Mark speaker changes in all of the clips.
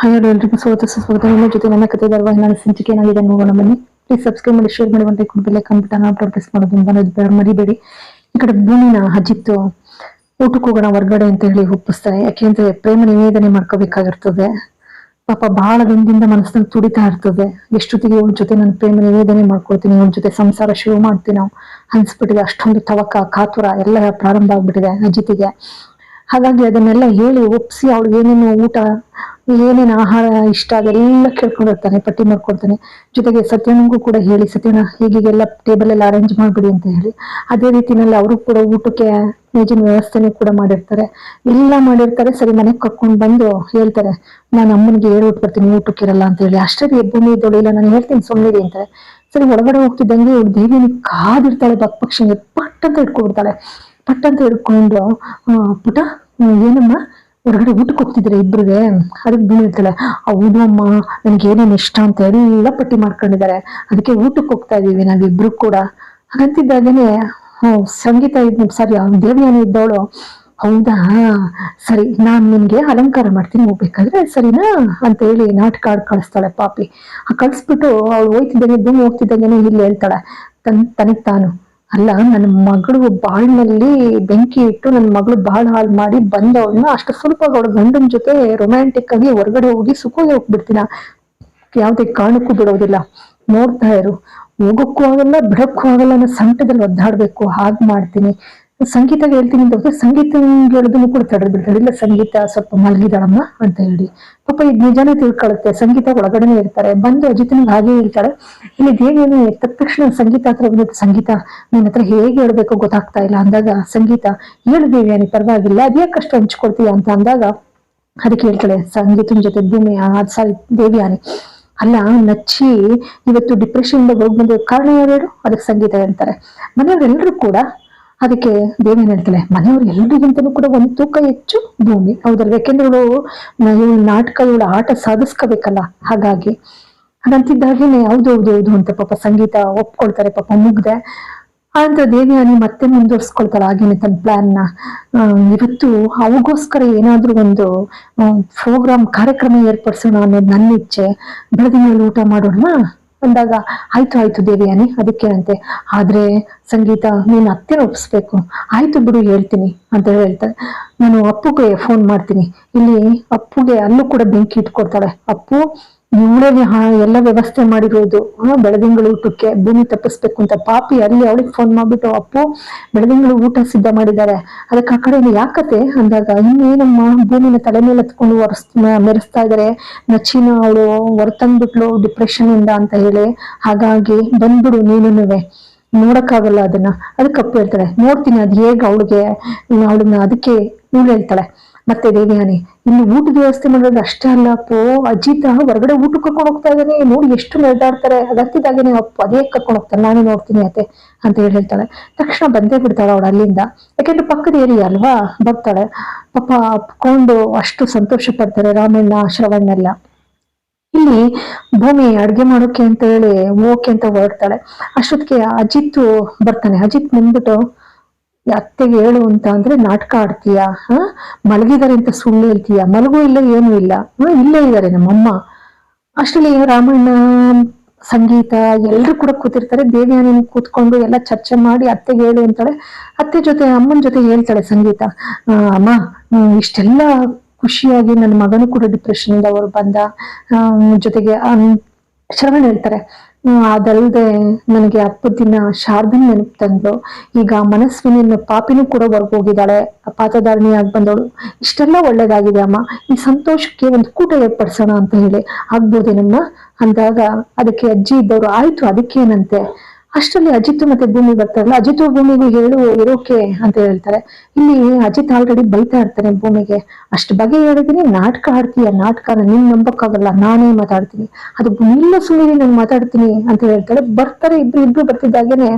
Speaker 1: Hi ಎಲ್ರಿಗೂ ಸ್ವಾಗತ ಸುಸ್ವಾಗತ ನಿಮ್ಮ ಜೊತೆ ನನ್ನ ಕತೆ ಧಾರವಾಹಿ ನಾನು ಸಂಚಿಕೆ ಏನಾಗಿದೆ ನೋಡೋಣ ಬನ್ನಿ. ಪ್ಲೀಸ್ ಸಬ್ಸ್ಕ್ರೈಬ್ ಮಾಡಿ ಶೇರ್ ಮಾಡಿ, ಒಂದು ಕುಡ್ ಬೆಲೆ ಕಂಪ್ಯೂಟರ್ ಪ್ರಾಕ್ಟೀಸ್ ಪ್ರೆಸ್ ಮಾಡೋದು ಬರೋದು ಮರಿಬೇಡಿ. ಈ ಕಡೆ ಭೂಮಿನ ಅಜಿತ್ತು ಊಟಕ್ಕೆ ಹೋಗೋಣ ಹೊರ್ಗಡೆ ಅಂತ ಹೇಳಿ ಒಪ್ಪಿಸ್ತಾನೆ ಯಾಕೆಂದ್ರೆ ಪ್ರೇಮ ನಿವೇದನೆ ಮಾಡ್ಕೋಬೇಕಾಗಿರ್ತದೆ. ಪಾಪ ಬಹಳ ದಿನದಿಂದ ಮನಸ್ಸಿನಲ್ಲಿ ತುಡಿತಾ ಇರ್ತದೆ. ಎಷ್ಟೊತ್ತಿಗೆ ಇವಳ ಜೊತೆ ನಾನು ಪ್ರೇಮ ನಿವೇದನೆ ಮಾಡ್ಕೊಳ್ತೀನಿ ಇವಳ ಜೊತೆ ಸಂಸಾರ ಶುರು ಮಾಡ್ತೀನಿ ನಾವು. ಅನ್ಸ್ಬಿಟ್ಟಿದೆ, ಅಷ್ಟೊಂದು ತವಕ, ಕಾತುರ ಎಲ್ಲ ಪ್ರಾರಂಭ ಆಗ್ಬಿಟ್ಟಿದೆ ಅಜಿತಿಗೆ ಹಾಗಾಗಿ ಅದನ್ನೆಲ್ಲ ಹೇಳಿ ಒಪ್ಸಿ ಅವ್ಳಿಗೆ ಏನೇನು ಊಟ ಏನೇನು ಆಹಾರ ಇಷ್ಟ ಅದೆಲ್ಲ ಕೇಳ್ಕೊಂಡಿರ್ತಾನೆ, ಪಟ್ಟಿ ಮಾಡ್ಕೊಡ್ತಾನೆ ಜೊತೆಗೆ ಸತ್ಯನಿಗೂ ಕೂಡ ಹೇಳಿ, ಸತ್ಯನ ಹೀಗೀಗೆಲ್ಲ ಟೇಬಲ್ ಎಲ್ಲ ಅರೇಂಜ್ ಮಾಡ್ಬಿಡಿ ಅಂತ ಹೇಳಿ. ಅದೇ ರೀತಿನಲ್ಲಿ ಅವರು ಕೂಡ ಊಟಕ್ಕೆ ಮೇಜಿನ ವ್ಯವಸ್ಥೆನೂ ಕೂಡ ಮಾಡಿರ್ತಾರೆ. ಎಲ್ಲ ಮಾಡಿರ್ತಾರೆ, ಸರಿ ಮನೆಗೆ ಕರ್ಕೊಂಡು ಬಂದು ಹೇಳ್ತಾರೆ, ನಾನು ಅಮ್ಮನಿಗೆ ಹೇಳ್ಬಿಟ್ಟು ಬರ್ತೀನಿ, ಊಟಕ್ಕೆ ಇರಲ್ಲ ಅಂತ ಹೇಳಿ. ಅಷ್ಟೇ ಭೂಮಿ ದೊಡ್ಡ ನಾನು ಹೇಳ್ತೀನಿ ಸುಮ್ಮನೆ ಅಂತಾರೆ. ಸರಿ, ಹೊರಗಡೆ ಹೋಗ್ತಿದ್ದಂಗೆ ಇವ್ರು ದೇವಿನ ಕಾದಿರ್ತಾಳೆ ಬಕ್ ಪಕ್ಷಿಗೆ ಪಟ್ ಅಂತ ಇಟ್ಕೊಬಿಡ್ತಾಳೆ ಪಟ್ ಅಂತ ಹಿಡ್ಕೊಂಡು ಪುಟ ಏನಮ್ಮ ಹೊರಗಡೆ ಊಟಕ್ಕೆ ಹೋಗ್ತಿದ್ರೆ ಇಬ್ರಿಗೆ? ಅದಕ್ಕೆ ಬೀಳಿರ್ತಾಳೆ ಹೌದು ಅಮ್ಮ, ನನ್ಗೆ ಏನೇನು ಇಷ್ಟ ಅಂತ ಎಲ್ಲ ಪಟ್ಟಿ ಮಾಡ್ಕೊಂಡಿದ್ದಾರೆ. ಅದಕ್ಕೆ ಊಟಕ್ಕೆ ಹೋಗ್ತಾ ಇದೀವಿ ನಾವಿಬ್ರು ಕೂಡ. ಹಾಗಂತಿದ್ದಾಗೇನೆ ಸಂಗೀತ ಇದ್ ಸಾರಿ ದೇವಿಯಾನಿ ಇದ್ದವಳು. ಹೌದಾ? ಸರಿ, ನಾನ್ ನಿಮಗೆ ಅಲಂಕಾರ ಮಾಡ್ತೀನಿ, ಹೋಗ್ಬೇಕಾದ್ರೆ ಸರಿನಾ? ಅಂತ ಹೇಳಿ ನಾಟಕ ಆಡ್ ಕಳಿಸ್ತಾಳೆ ಪಾಪಿ. ಕಳಿಸ್ಬಿಟ್ಟು ಅವಳು ಹೋಯ್ತಿದ್ದಂಗೆ ಭೂಮಿ ಹೋಗ್ತಿದ್ದಂಗೆ ಇಲ್ಲಿ ಹೇಳ್ತಾಳೆ. ತನ್ ತನಗ್ ತಾನು. ಅಲ್ಲ, ನನ್ನ ಮಗಳು ಬಾಳ್ನಲ್ಲಿ ಬೆಂಕಿ ಇಟ್ಟು ನನ್ನ ಮಗಳು ಬಾಳ್ ಹಾಳು ಮಾಡಿ ಬಂದವಳನ್ನ ಅಷ್ಟು ಸ್ವಲ್ಪ ಅವಳ ಗಂಡನ ಜೊತೆ ರೊಮ್ಯಾಂಟಿಕ್ ಆಗಿ ಹೊರಗಡೆ ಹೋಗಿ ಸುಖವಾಗಿ ಹೋಗ್ಬಿಡ್ತೀನ? ಯಾವ್ದೇ ಕಾರಣಕ್ಕೂ ಬಿಡೋದಿಲ್ಲ. ನೋಡ್ತಾ ಇರು. ಹೋಗಕ್ಕೂ ಆಗಲ್ಲ, ಬಿಡಕ್ಕೂ ಆಗಲ್ಲ ಅನ್ನೋ ಸಂಕಟದಲ್ಲಿ ಒದ್ದಾಡ್ಬೇಕು. ಹಾಗ್ ಮಾಡ್ತೀನಿ. ಸಂಗೀತಗೆ ಹೇಳ್ತೀನಿ ಅಂತ ಸಂಗೀತ ಹೇಳೋದನ್ನು ಕೂಡ ತಡೆದು ಬಿಡ್ತಾಳೆ ಇಲ್ಲ, ಸಂಗೀತ ಸ್ವಲ್ಪ ಮಲಗಿದಾಳಮ್ಮ ಅಂತ ಹೇಳಿ. ಪಾಪ ಇದು ನಿಜಾನೇ ತಿಳ್ಕೊಳ್ಳುತ್ತೆ ಸಂಗೀತ ಒಳಗಡೆನೆ ಇರ್ತಾರೆ. ಬಂದು ಅಜಿತನಿಗೆ ಹಾಗೆ ಹೇಳ್ತಾಳೆ. ಇಲ್ಲಿ ದೇವಿಯನ್ನು ಎತ್ತ ತಕ್ಷಣ ಸಂಗೀತ ಹತ್ರ ಬಂದಿತ್ತು ಸಂಗೀತ ನಿನ್ನ ಹತ್ರ ಹೇಗೆ ಹೇಳ್ಬೇಕು ಗೊತ್ತಾಗ್ತಾ ಇಲ್ಲ. ಅಂದಾಗ ಸಂಗೀತ ಹೇಳು ದೇವಿಯಾನಿ ಪರವಾಗಿಲ್ಲ. ಅದ್ಯಾಕೆ ಕಷ್ಟ ಹಂಚ್ಕೊಡ್ತೀಯ? ಅಂತ ಅಂದಾಗ ಅದಕ್ಕೆ ಹೇಳ್ತಾಳೆ, ಸಂಗೀತನ ಜೊತೆ ಭೂಮಿ ಸಾರಿ ದೇವಿಯಾನಿ ಅಲ್ಲ, ನಚ್ಚಿ ಇವತ್ತು ಡಿಪ್ರೆಷನ್ ಹೋಗಿ ಬಂದ ಕಾರಣ ಯಾರು ಅದಕ್ಕೆ ಸಂಗೀತ ಹೇಳ್ತಾರೆ. ಮನೆಯವರೆಲ್ಲರೂ ಕೂಡ ಅದಕ್ಕೆ ದೇವಿ ಏನ್ ಹೇಳ್ತಾಳೆ ಮನೆಯವ್ರು ಎಲ್ಲರಿಗಿಂತಲೂ ಕೂಡ ಒಂದು ತೂಕ ಹೆಚ್ಚು ಭೂಮಿ. ಹೌದಲ್ವ? ಯಾಕೆಂದ್ರೆ ಇವಳು ಇವಳು ನಾಟಕ ಇವಳು ಆಟ ಸಾಧಿಸ್ಕೋಬೇಕಲ್ಲ. ಹಾಗಾಗಿ ಹಾಗಂತಿದ್ದಾಗೇನೆ ಹೌದು ಹೌದು ಹೌದು ಅಂತ ಪಾಪ ಸಂಗೀತ ಒಪ್ಕೊಳ್ತಾರೆ, ಪಾಪ ಮುಗ್ದೆ. ಆದ್ರೆ ದೇವಿಯಾನಿ ಮತ್ತೆ ಮುಂದುವರ್ಸ್ಕೊಳ್ತಾಳೆ. ಹಾಗೇನೆ ತನ್ನ ಪ್ಲಾನ್ನ. ಇವತ್ತು ಅವಗೋಸ್ಕರ ಏನಾದ್ರೂ ಒಂದು ಪ್ರೋಗ್ರಾಮ್ ಕಾರ್ಯಕ್ರಮ ಏರ್ಪಡಿಸೋಣ ಅನ್ನೋದು ನನ್ನ ಇಚ್ಛೆ ಬೆಳಗಿನ ಊಟ ಮಾಡೋಣ ಅಂದಾಗ ಆಯ್ತು ಆಯ್ತು ದೇವಿಯಾನಿ ಅದಕ್ಕೆ ಅಂತೆ ಆದ್ರೆ ಸಂಗೀತ ನೀನು ಅತ್ತೆನ ಒಪ್ಪಿಸ್ಬೇಕು ಆಯ್ತು ಬಿಡು, ಹೇಳ್ತೀನಿ, ಅಂತ ಹೇಳ್ತಾರೆ. ನಾನು ಅಪ್ಪುಗೆ ಫೋನ್ ಮಾಡ್ತೀನಿ. ಇಲ್ಲಿ ಅಪ್ಪುಗೆ ಅಲ್ಲೂ ಕೂಡ ಬೆಂಕಿ ಇಟ್ಕೊಡ್ತಾಳೆ. ಅಪ್ಪು ಇವಳೇ ಎಲ್ಲ ವ್ಯವಸ್ಥೆ ಮಾಡಿರೋದು. ಬೆಳದಿಂಗಳು ಊಟಕ್ಕೆ ಭೂಮಿ ತಪ್ಪಿಸ್ಬೇಕು ಅಂತ ಪಾಪಿ ಅಲ್ಲಿ ಅವಳಿಗೆ ಫೋನ್ ಮಾಡ್ಬಿಟ್ಟು, ಅಪ್ಪು, ಬೆಳದಿಂಗಳು ಊಟ ಸಿದ್ಧ ಮಾಡಿದ್ದಾರೆ. ಅದಕ್ಕೆ ಆ ಕಡೆ ಯಾಕತೆ ಅಂದಾಗ ಇನ್ನೇನಮ್ಮ ಭೂಮಿನ ತಲೆ ಮೇಲೆ ಹತ್ಕೊಂಡು ಒರೆಸ್ ಮೆರೆಸ್ತಾ ಇದಾರೆ. ನಚ್ಚಿನ ಅವಳು ಹೊರತಂದ್ಬಿಟ್ಲು ಡಿಪ್ರೆಷನ್ ಇಂದ ಅಂತ ಹೇಳಿ. ಹಾಗಾಗಿ ಬಂದ್ಬಿಡು ನೀನುನುವೆ. ನೋಡಕ್ಕಾಗಲ್ಲ ಅದನ್ನ. ಅದಕ್ಕೆ ಅಪ್ಪು ಹೇಳ್ತಾಳೆ, ನೋಡ್ತೀನಿ, ಅದು ಹೇಗೆ ಅವಳಿಗೆ, ಅವಳನ್ನ ಅದಕ್ಕೆ ಇವಳು ಹೇಳ್ತಾಳೆ. ಮತ್ತೆ ದೇವಿಯಾನೆ ಇಲ್ಲಿ ಊಟದ ವ್ಯವಸ್ಥೆ ಮಾಡೋದು ಅಷ್ಟೇ ಅಲ್ಲ, ಅಪ್ಪೋ, ಅಜಿತ ಹೊರಗಡೆ ಊಟಕ್ಕೆ ಕರ್ಕೊಂಡು ಹೋಗ್ತಾ ಇದ್ದಾನೆ, ನೋಡಿ ಎಷ್ಟು ನಡೆದಾಡ್ತಾರೆ ಅದರ್ತಿದಾಗೇನೆ ಅಪ್ಪ, ಅದೇ ಕರ್ಕೊಂಡು ಹೋಗ್ತಾನೆ, ನಾನೇ ನೋಡ್ತೀನಿ ಅತ್ತೆ ಅಂತ ಹೇಳಿ ಹೇಳ್ತಾಳೆ. ತಕ್ಷಣ ಬಂದೇ ಬಿಡ್ತಾಳೆ ಅವಳು ಅಲ್ಲಿಂದ. ಯಾಕೆಂದ್ರೆ ಪಕ್ಕದ ಏರಿಯಾ ಅಲ್ವಾ, ಬರ್ತಾಳೆ. ಪಾಪ ಅಪ್ಕೊಂಡು ಅಷ್ಟು ಸಂತೋಷ ಪಡ್ತಾರೆ ರಾಮಣ್ಣ ಶ್ರವಣ್ಣೆಲ್ಲ ಇಲ್ಲಿ ಭೂಮಿ ಅಡ್ಗೆ ಮಾಡೋಕೆ ಅಂತ ಹೇಳಿ ಓಕೆ ಅಂತ ಹೊರಡ್ತಾಳೆ. ಅಷ್ಟೊತ್ತಿಗೆ ಅಜಿತ್ ಬರ್ತಾನೆ. ಅಜಿತ್ ಬಂದ್ಬಿಟ್ಟು ಅತ್ತೆಗೆ ಹೇಳು ಅಂತ ಅಂದ್ರೆ, ನಾಟಕ ಆಡ್ತೀಯಾ? ಹ? ಮಲಗಿದಾರೆ ಅಂತ ಸುಳ್ಳು ಹೇಳ್ತೀಯಾ? ಮಲಗು ಇಲ್ಲ ಏನೂ ಇಲ್ಲ. ಇಲ್ಲೇ ಇದ್ದಾರೆ ನಮ್ಮಮ್ಮ. ಅಷ್ಟರಲ್ಲಿ ರಾಮಣ್ಣ, ಸಂಗೀತ ಎಲ್ಲರೂ ಕೂಡ ಕೂತಿರ್ತಾರೆ. ದೇವಿಯಾನಿ ಕೂತ್ಕೊಂಡು ಎಲ್ಲ ಚರ್ಚೆ ಮಾಡಿ ಅತ್ತೆಗೆ ಹೇಳು ಅಂತಾಳೆ. ಅತ್ತೆ ಜೊತೆ, ಅಮ್ಮನ ಜೊತೆ ಹೇಳ್ತಾಳೆ ಸಂಗೀತ. ಅಮ್ಮ ಇಷ್ಟೆಲ್ಲಾ ಖುಷಿಯಾಗಿ ನನ್ನ ಮಗನು ಕೂಡ ಡಿಪ್ರೆಷನ್ ಇಂದ ಅವ್ರು ಬಂದ. ಜೊತೆಗೆ ಶ್ರವಣ್ ಹೇಳ್ತಾರೆ. ಹ್ಮ್, ಅದಲ್ದೆ ನನಗೆ ಹತ್ತು ದಿನ ಶಾರದನ್ ನೆನಪು ತಂದ್ಲು. ಈಗ ಮನಸ್ವಿನ ಪಾಪಿನೂ ಕೂಡ ಹೊರಗೆ ಹೋಗಿದ್ದಾಳೆ. ಪಾತಧಾರಣಿ ಆಗಿ ಬಂದವಳು. ಇಷ್ಟೆಲ್ಲ ಒಳ್ಳೇದಾಗಿದೆ ಅಮ್ಮ. ಈ ಸಂತೋಷಕ್ಕೆ ಒಂದು ಕೂಟ ಏರ್ಪಡಿಸೋಣ ಅಂತ ಹೇಳಿ. ಆಗ್ಬೋದೇನಮ್ಮ? ಅಂದಾಗ ಅದಕ್ಕೆ ಅಜ್ಜಿ ಇದ್ದವರು ಆಯ್ತು ಅದಕ್ಕೇನಂತೆ? ಅಷ್ಟರಲ್ಲಿ ಅಜಿತ್ ಮತ್ತೆ ಭೂಮಿ ಬರ್ತಾರಲ್ಲ, ಅಜಿತ್ ಭೂಮಿಗೆ ಹೇಳು, ಇರೋಕೆ ಅಂತ ಹೇಳ್ತಾರೆ. ಇಲ್ಲಿ ಅಜಿತ್ ಆಲ್ರೆಡಿ ಬೈತಾ ಇರ್ತಾನೆ ಭೂಮಿಗೆ. ಅಷ್ಟು ಬಗೆ ಹೇಳಿದೀನಿ, ನಾಟಕ ಆಡ್ತೀಯ ನಾಟಕನ ನಿನ್ ನಂಬಕ್ಕಾಗಲ್ಲ, ನಾನೇ ಮಾತಾಡ್ತೀನಿ. ಅದು ಇಲ್ಲ ಸುಮ್ಮನೆ ನಾನು ಮಾತಾಡ್ತೀನಿ ಅಂತ ಹೇಳ್ತಾರೆ. ಬರ್ತಾರೆ ಇಬ್ರು ಇಬ್ರು ಬರ್ತಿದ್ದಾಗೇನೆ,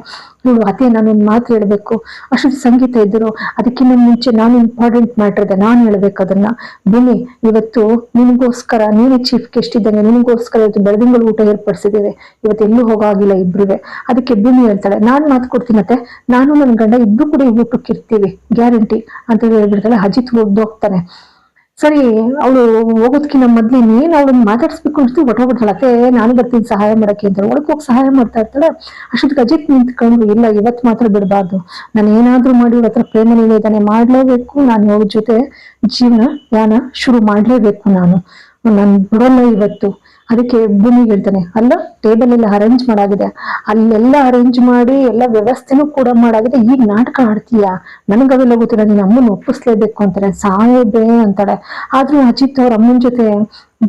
Speaker 1: ನೋಡು, ಅತ್ತೆ ನಾನೊಂದು ಮಾತು ಹೇಳ್ಬೇಕು. ಅಷ್ಟು ಸಂಗೀತ ಇದ್ರು ಅದಕ್ಕಿಂತ ಮುಂಚೆ ನಾನು ಇಂಪಾರ್ಟೆಂಟ್ ಮ್ಯಾಟರ್ ಇದೆ, ನಾನು ಹೇಳ್ಬೇಕು ಅದನ್ನ. ಭೂಮಿ, ಇವತ್ತು ನಿನಗೋಸ್ಕರ, ನೀನೇ ಚೀಫ್ ಗೆಸ್ಟ್ ಇದ್ದಂಗೆ ನಿನಗೋಸ್ಕರ ಇವತ್ತು ಬೆಳದಿಂಗಳು ಊಟ ಏರ್ಪಡಿಸಿದ್ದೇವೆ. ಇವತ್ತು ಎಲ್ಲೂ ಹೋಗಾಗಿಲ್ಲ ಇಬ್ರುವೆ. ಅದಕ್ಕೆ ಭೂಮಿ ಹೇಳ್ತಾಳೆ. ನಾನ್ ಮಾತು ಕೊಡ್ತೀನಿ ಮತ್ತೆ. ನಾನು ನನ್ನ ಗಂಡ ಇಬ್ರು ಕೂಡ ಊಟಕ್ಕೆ ಇರ್ತೀವಿ. ಗ್ಯಾರಂಟಿ ಅಂತ ಹೇಳ್ಬಿಡ್ತಾಳೆ ಅಜಿತ್ ಹೋಗ್ತಾನೆ. ಸರಿ, ಅವಳು ಹೋಗೋದಕ್ಕಿಂತ ಮೊದ್ಲು ನೀನು ಅವಳನ್ನ ಮಾತಾಡ್ಸ್ಬೇಕು ಅನ್ಸ್ತು ಹೊಟ್ಟೋಗ್ಬಿಡ್ತಾಳೆ ಅತ್ತೆ, ನಾನು ಬರ್ತೀನಿ ಸಹಾಯ ಮಾಡಕ್ಕೆ ಅಂತ ಒಳಗೆ ಹೋಗಿ ಸಹಾಯ ಮಾಡ್ತಾ ಇರ್ತಾಳೆ. ಅಷ್ಟೊತ್ತಿಗೆ ಅಜಿತ್ ನಿಂತ್ಕೊಂಡು, ಇಲ್ಲ, ಇವತ್ತು ಮಾತ್ರ ಬಿಡಬಾರ್ದು. ನಾನು ಏನಾದರೂ ಮಾಡಿ ಇವತ್ತ ಹತ್ರ ಪ್ರೇಮ ನಿವೇದನೆ ಮಾಡ್ಲೇಬೇಕು ನಾನು ಅವ್ರ ಜೊತೆ ಜೀವನ ಯಾನ ಶುರು ಮಾಡ್ಲೇಬೇಕು ನಾನು. ನಾನು ಬಿಡೋಲ್ಲ ಇವತ್ತು. ಅದಕ್ಕೆ ಭೂಮಿಗೆ ಹೇಳ್ತಾನೆ, ಅಲ್ಲ ಟೇಬಲ್ ಎಲ್ಲ ಅರೇಂಜ್ ಮಾಡಾಗಿದೆ. ಅಲ್ಲೆಲ್ಲ ಅರೇಂಜ್ ಮಾಡಿ, ಎಲ್ಲ ವ್ಯವಸ್ಥೆನೂ ಕೂಡ ಮಾಡಾಗಿದೆ. ಈಗ ನಾಟಕ ಆಡ್ತೀಯ? ನನಗವೆಲ್ಲ ಗೊತ್ತಿಲ್ಲ, ನೀನು ಅಮ್ಮನ ಒಪ್ಪಿಸ್ಲೇಬೇಕು ಅಂತಾರೆ ಸಾಯಬೇ ಅಂತಾಳೆ. ಆದ್ರೂ ಅಜಿತ್ ಅವ್ರ ಅಮ್ಮನ ಜೊತೆ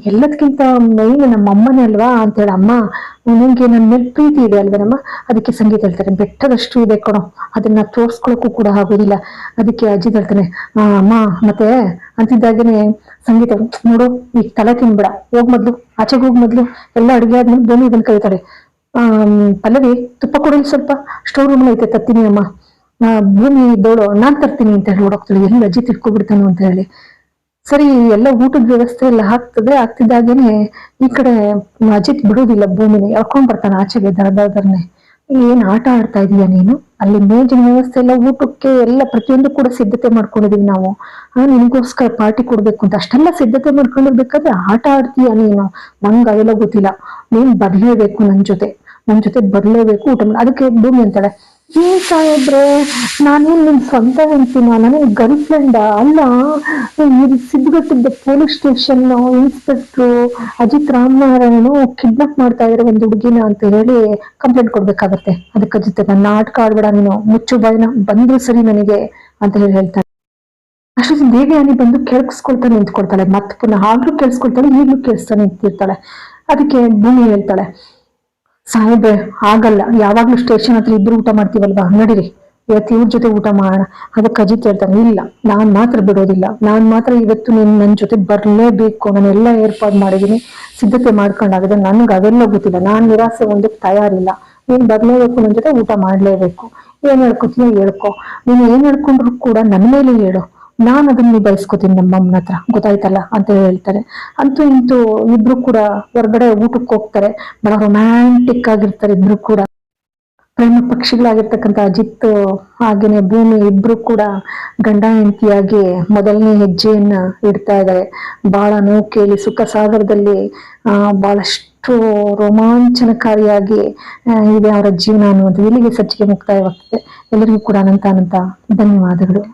Speaker 1: ಎಲ್ಲದಕ್ಕಿಂತ ಮೈನ್ ನಮ್ಮ ಅಮ್ಮನೇ ಅಲ್ವಾ ಅಂತೇಳಿ. ಅಮ್ಮ ನಿನ್ಗೆ ನನ್ನ ಮೇಲೆ ಪ್ರೀತಿ ಇದೆ ಅಲ್ವೇನಮ್ಮ ಅದಕ್ಕೆ ಸಂಗೀತ ಹೇಳ್ತಾರೆ. ಬೆಟ್ಟದಷ್ಟು ಇದೆ ಕಣೋ. ಅದನ್ನ ತೋರ್ಸ್ಕೊಳಕ್ಕೂ ಕೂಡ ಆಗೋದಿಲ್ಲ. ಅದಕ್ಕೆ ಅಜಿತ್ ಹೇಳ್ತಾನೆ ಅಮ್ಮ, ಮತ್ತೆ? ಅಂತಿದ್ದಾಗೇನೆ ಸಂಗೀತ ನೋಡು ಈಗ ತಲೆ ತಿನ್ಬಿಡ. ಹೋಗ್ ಮೊದ್ಲು, ಆಚೆಗೆ ಹೋಗ್ ಮೊದ್ಲು ಎಲ್ಲ ಅಡುಗೆ ಆದ್ಮೇಲೆ ಭೂಮಿ ಬಂದು ಕರೀತಾರೆ. ಆ ಪಲ್ಲವಿ ತುಪ್ಪ ಕೊಡಲಿ ಸ್ವಲ್ಪ ಸ್ಟೋರ್ ರೂಮ್ ಐತೆ ತತ್ತೀನಿ ಅಮ್ಮ. ಭೂಮಿ ಇದ್ದೋಳು ನಾನ್ ತರ್ತೀನಿ ಅಂತ ಹೇಳಿ ಹೋಗ್ತಾಳೆ ಎಲ್ಲಿ ಅಜ್ಜಿ ತಿಳ್ಕೊಬಿಡ್ತಾನು ಅಂತ ಹೇಳಿ. ಸರಿ, ಎಲ್ಲ ಊಟದ ವ್ಯವಸ್ಥೆ ಎಲ್ಲ ಹಾಕ್ತದೆ ಆಗ್ತಿದ್ದಾಗೇನೆ ಈ ಕಡೆ ಅಜಿತ್ ಬಿಡೋದಿಲ್ಲ ಭೂಮಿನ ಎಳ್ಕೊಂಡ್ ಬರ್ತಾನೆ ಆಚೆಗೆ ದರದರ್ನೆ ಏನ್ ಆಟ ಆಡ್ತಾ ಇದೀಯ ನೀನು? ಅಲ್ಲಿ ಮೇಜಿನ ವ್ಯವಸ್ಥೆ ಎಲ್ಲ ಊಟಕ್ಕೆ ಎಲ್ಲ ಪ್ರತಿಯೊಂದು ಕೂಡ ಸಿದ್ಧತೆ ಮಾಡ್ಕೊಂಡಿದೀವಿ ನಾವು. ಆ, ನಿನ್ಗೋಸ್ಕರ ಪಾರ್ಟಿ ಕೊಡ್ಬೇಕು ಅಂತ. ಅಷ್ಟೆಲ್ಲ ಸಿದ್ಧತೆ ಮಾಡ್ಕೊಂಡಿರ್ಬೇಕಾದ್ರೆ ಆಟ ಆಡ್ತೀಯ ನೀನು? ನಂಗ್ ಅದೆಲ್ಲ ಗೊತ್ತಿಲ್ಲ. ನೀನ್ ಬರ್ಲೇಬೇಕು ನನ್ ಜೊತೆ. ನನ್ ಜೊತೆ ಬರ್ಲೇಬೇಕು ಊಟ ಅದಕ್ಕೆ ಭೂಮಿ ಅಂತಾಳೆ. ಏನ್ ಸಾಯಬ್ರೆ ನಾನೇನ್ ನಿಮ್ ಸ್ವಂತ ಹೆಂಡ್ತಿನ, ನನಗೆ ಗರ್ಲ್ ಫ್ರೆಂಡ್ ಅಲ್ಲ. Police station inspector Ajith Ramanarayana kidnap ಮಾಡ್ತಾ ಇದ್ರೆ ಒಂದು ಹುಡುಗಿನ ಅಂತ ಹೇಳಿ ಕಂಪ್ಲೇಂಟ್ ಕೊಡ್ಬೇಕಾಗತ್ತೆ. ಅದಕ್ಕೆ ಜೊತೆ ನನ್ನ ನಾಟಕ ಆಡ್ಬೇಡ, ನೀನು ಮುಚ್ಚು ಬಾಯಿನ, ಬಂದ್ರು ಸರಿ ನನಗೆ ಅಂತ ಹೇಳಿ ಹೇಳ್ತಾರೆ ಅಷ್ಟೊಂದು ದೇವಿಯಾನಿ ಬಂದು ಕೆಳಕ್ಸ್ಕೊಳ್ತಾನೆ ನಿಂತ್ಕೊಳ್ತಾಳೆ. ಮತ್ತೆ ಪುನಃ ಆಗ್ಲೂ ಕೇಳಿಸ್ಕೊಳ್ತಾಳೆ, ಈಗ್ಲೂ ಕೇಳಿಸ್ತಾ ನಿಂತಿರ್ತಾಳೆ. ಅದಕ್ಕೆ ಭೂಮಿ ಹೇಳ್ತಾಳೆ ಸಾಹೇಬ್ರೆ ಆಗಲ್ಲ ಯಾವಾಗ್ಲೂ ಸ್ಟೇಷನ್ ಹತ್ರ ಇಬ್ರು ಊಟ ಮಾಡ್ತೀವಲ್ವಾ? ನಡೀರಿ ಇವತ್ತು ಇವ್ರ ಜೊತೆ ಊಟ ಮಾಡೋಣ. ಅದಕ್ಕೆ ಅಜಿತ್ ಹೇಳ್ತಾನೆ, ಇಲ್ಲ, ನಾನ್ ಮಾತ್ರ ಬಿಡೋದಿಲ್ಲ. ನಾನ್ ಮಾತ್ರ ಇವತ್ತು ನೀನ್, ನನ್ ಜೊತೆ ಬರಲೇಬೇಕು. ನಾನು ಎಲ್ಲ ಏರ್ಪಾಡು ಮಾಡಿದೀನಿ ಸಿದ್ಧತೆ ಮಾಡ್ಕೊಂಡಾಗಿದೆ. ನನಗೆ ಅವೆಲ್ಲ ಗೊತ್ತಿಲ್ಲ. ನಾನ್ ನಿರಾಸೆ ಒಂದಕ್ಕೆ ತಯಾರಿಲ್ಲ. ನೀನ್ ಬರ್ಲೇಬೇಕು, ನನ್ ಜೊತೆ ಊಟ ಮಾಡ್ಲೇಬೇಕು. ಏನ್ ಹೇಳ್ಕೊತೀಯ ಹೇಳ್ಕೊ. ನೀನು ಏನ್ ಹೇಳ್ಕೊಂಡ್ರು ಕೂಡ ನನ್ನ ಮೇಲೆ ಹೇಳು. ನಾನ್ ಅದನ್ನ ನಿಭಾಯಿಸ್ಕೋತೀನಿ ನಮ್ಮ ಅಮ್ಮನ ಹತ್ರ. ಗೊತ್ತಾಯ್ತಲ್ಲ? ಅಂತ ಹೇಳ್ತಾರೆ. ಅಂತೂ ಇಂತೂ ಇಬ್ರು ಕೂಡ ಹೊರಗಡೆ ಊಟಕ್ಕೆ ಹೋಗ್ತಾರೆ. ಬಹಳ ರೊಮ್ಯಾಂಟಿಕ್ ಆಗಿರ್ತಾರೆ ಇಬ್ರು ಕೂಡ. ಪ್ರೇಮ ಪಕ್ಷಿಗಳಾಗಿರ್ತಕ್ಕಂಥ ಅಜಿತ್ ಹಾಗೇನೆ ಭೂಮಿ ಇಬ್ರು ಕೂಡ ಗಂಡ ಹೆಂಡತಿಯಾಗಿ ಮೊದಲನೇ ಹೆಜ್ಜೆಯನ್ನ ಇಡ್ತಾ ಇದ್ದಾರೆ ಬಹಳ ನೋವು ಕೇಳಿ ಸುಖ ಸಾಗರದಲ್ಲಿ, ಆ, ಬಹಳಷ್ಟು ರೋಮಾಂಚನಕಾರಿಯಾಗಿ ಇದೆ ಅವರ ಜೀವನ ಅನ್ನುವಂಥದ್ದು ಇಲ್ಲಿಗೆ ಸಜ್ಜಿಗೆ ಮುಕ್ತಾಯವಾಗ್ತದೆ. ಎಲ್ಲರಿಗೂ ಕೂಡ ಅನಂತ ಅನಂತ ಧನ್ಯವಾದಗಳು.